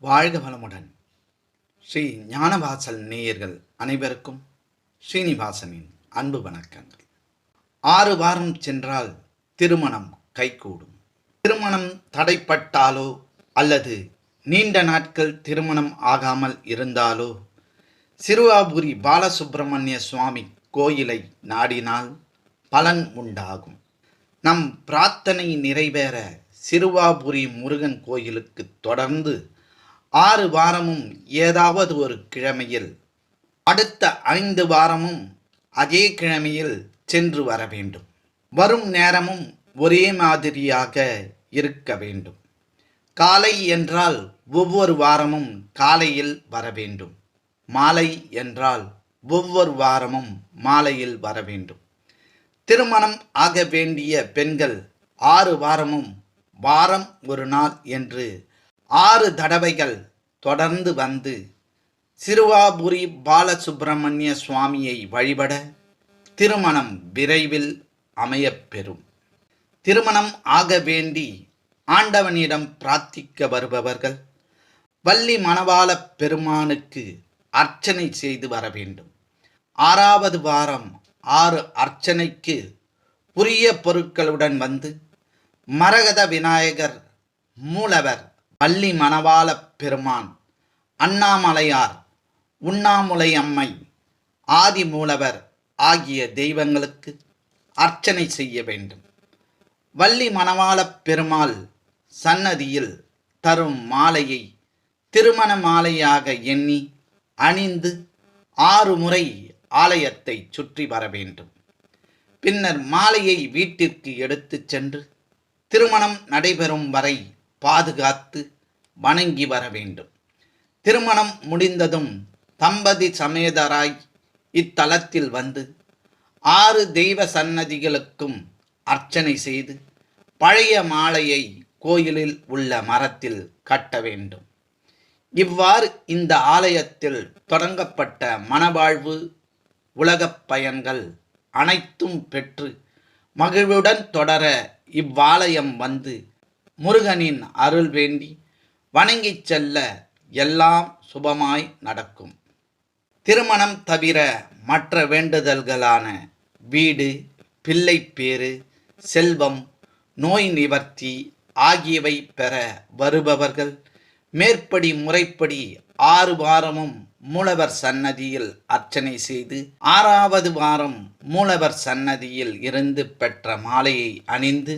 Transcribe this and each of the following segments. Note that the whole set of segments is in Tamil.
வாழ்க வளமுடன். ஸ்ரீ ஞானவாசல் நேயர்கள் அனைவருக்கும் ஸ்ரீனிவாசனின் அன்பு வணக்கங்கள். ஆறு வாரம் சென்றால் திருமணம் கைகூடும். திருமணம் தடைப்பட்டாலோ அல்லது நீண்ட நாட்கள் திருமணம் ஆகாமல் இருந்தாலோ சிறுவாபுரி பாலசுப்பிரமணிய சுவாமி கோயிலை நாடினால் பலன் உண்டாகும். நம் பிரார்த்தனை நிறைவேற சிறுவாபுரி முருகன் கோயிலுக்கு தொடர்ந்து ஆறு வாரமும் ஏதாவது ஒரு கிழமையில். அடுத்த ஐந்து வாரமும் அதே கிழமையில் சென்று வர வேண்டும். வரும் நேரமும் ஒரே மாதிரியாக இருக்க வேண்டும். காலை என்றால் ஒவ்வொரு வாரமும் காலையில் வர வேண்டும். மாலை என்றால் ஒவ்வொரு வாரமும் மாலையில் வர வேண்டும். திருமணம் ஆக வேண்டிய பெண்கள் ஆறு வாரமும் வாரம் ஒரு நாள் என்று ஆறு தடவைகள் தொடர்ந்து வந்து சிறுவாபுரி பாலசுப்பிரமணிய சுவாமியை வழிபட திருமணம் விரைவில் அமையப்பெறும் திருமணம் ஆக வேண்டி ஆண்டவனிடம் பிரார்த்திக்க வருபவர்கள் வள்ளி மணவாள பெருமானுக்கு அர்ச்சனை செய்து வர வேண்டும். ஆறாவது வாரம் ஆறு அர்ச்சனைக்கு உரிய பொருட்களுடன் வந்து மரகத விநாயகர் மூலவர் பள்ளி மணவாள பெருமான் அண்ணாமலையார் உண்ணாமுலை அம்மை ஆதி மூலவர் ஆகிய தெய்வங்களுக்கு அர்ச்சனை செய்ய வேண்டும். வள்ளி மணவாள பெருமாள் சன்னதியில் தரும் மாலையை திருமண மாலையாக எண்ணி அணிந்து ஆறு முறை ஆலயத்தை சுற்றி வர வேண்டும். பின்னர் மாலையை வீட்டிற்கு எடுத்துச் சென்று திருமணம் நடைபெறும் வரை பாதுகாத்து வணங்கி வர வேண்டும். திருமணம் முடிந்ததும் தம்பதி சமேதராய் இத்தலத்தில் வந்து ஆறு தெய்வ சன்னதிகளுக்கும் அர்ச்சனை செய்து பழைய மாலையை கோயிலில் உள்ள மரத்தில் கட்ட வேண்டும். இவ்வாறு இந்த ஆலயத்தில் தொடங்கப்பட்ட மனவாழ்வு உலகப் பயன்கள் அனைத்தும் பெற்று மகிழ்வுடன் தொடர இவ்வாலயம் வந்து முருகனின் அருள் வேண்டி வணங்கிச் செல்ல எல்லாம் சுபமாய் நடக்கும். திருமணம் தவிர மற்ற வேண்டுதல்களான வீடு பிள்ளைப்பேறு செல்வம் நோய் நிவர்த்தி ஆகியவை பெற வருபவர்கள் மேற்படி முறைப்படி ஆறு வாரமும் மூலவர் சன்னதியில் அர்ச்சனை செய்து ஆறாவது வாரம் மூலவர் சன்னதியில் இருந்து பெற்ற மாலையை அணிந்து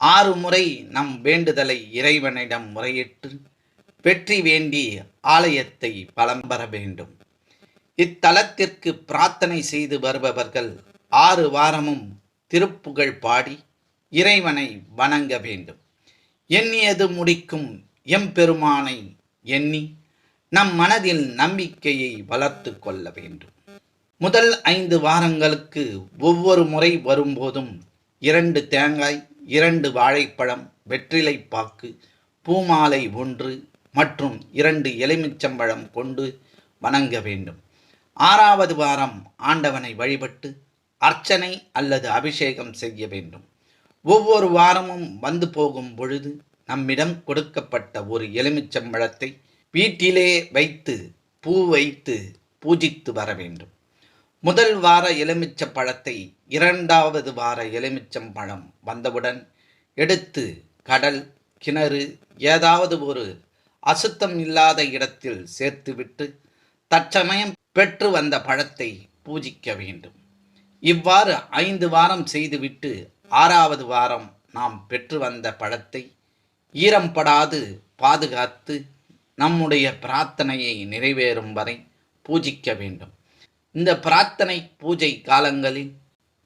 ஆறு முறை நம் வேண்டுதலை இறைவனிடம் முறையிட்டு வெற்றி வேண்டி ஆலயத்தை பலம் பெற வேண்டும். இத்தலத்திற்கு பிரார்த்தனை செய்து வருபவர்கள் ஆறு வாரமும் திருப்புகழ் பாடி இறைவனை வணங்க வேண்டும். எண்ணியது முடிக்கும் எம்பெருமானை எண்ணி நம் மனதில் நம்பிக்கையை வளர்த்து கொள்ள வேண்டும். முதல் ஐந்து வாரங்களுக்கு ஒவ்வொரு முறை வரும்போதும் இரண்டு தேங்காய் இரண்டு வாழைப்பழம் வெற்றிலை பாக்கு பூமாலை ஒன்று மற்றும் இரண்டு எலுமிச்சம்பழம் கொண்டு வணங்க வேண்டும். ஆறாவது வாரம் ஆண்டவனை வழிபட்டு அர்ச்சனை அல்லது அபிஷேகம் செய்ய வேண்டும். ஒவ்வொரு வாரமும் வந்து போகும் பொழுது நம்மிடம் கொடுக்கப்பட்ட ஒரு எலுமிச்சம்பழத்தை வீட்டிலே வைத்து பூ வைத்து பூஜித்து வர வேண்டும். முதல் வார எலுமிச்ச பழத்தை இரண்டாவது வார எலுமிச்சம் பழம் வந்தவுடன் எடுத்து கடல் கிணறு ஏதாவது ஒரு அசுத்தம் இல்லாத இடத்தில் சேர்த்துவிட்டு தற்சமயம் பெற்று வந்த பழத்தை பூஜிக்க வேண்டும். இவ்வாறு ஐந்து வாரம் செய்துவிட்டு ஆறாவது வாரம் நாம் பெற்று வந்த பழத்தை ஈரம்படாது பாதுகாத்து நம்முடைய பிரார்த்தனையை நிறைவேறும் வரை பூஜிக்க வேண்டும். இந்த பிரார்த்தனை பூஜை காலங்களில்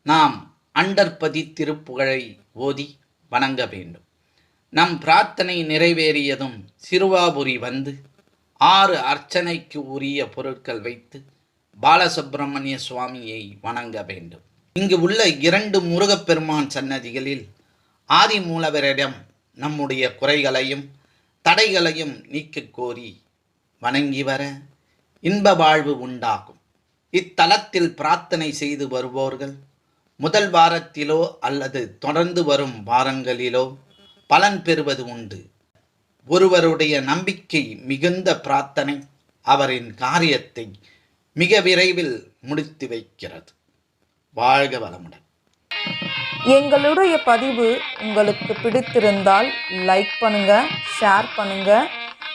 நாம் அண்டர்பதி திருப்புகழை ஓதி வணங்க வேண்டும். நம் பிரார்த்தனை நிறைவேறியதும் சிறுவாபுரி வந்து ஆறு அர்ச்சனைக்கு உரிய பொருட்கள் வைத்து பாலசுப்பிரமணிய சுவாமியை வணங்க வேண்டும். இங்கு உள்ள இரண்டு முருகப்பெருமான் சன்னதிகளில் ஆதி மூலவரிடம் நம்முடைய குறைகளையும் தடைகளையும் நீக்கக் கோரி வணங்கி வர இன்ப வாழ்வு உண்டாகும். இத்தலத்தில் பிரார்த்தனை செய்து வருவோர்கள் முதல் வாரத்திலோ அல்லது தொடர்ந்து வரும் வாரங்களிலோ பலன் பெறுவது உண்டு. ஒருவருடைய நம்பிக்கை மிகுந்த பிரார்த்தனை அவரின் காரியத்தை மிக விரைவில் முடித்து வைக்கிறது. வாழ்க வளமுடன். எங்களுடைய பதிவு உங்களுக்கு பிடித்திருந்தால் லைக் பண்ணுங்க ஷேர் பண்ணுங்க.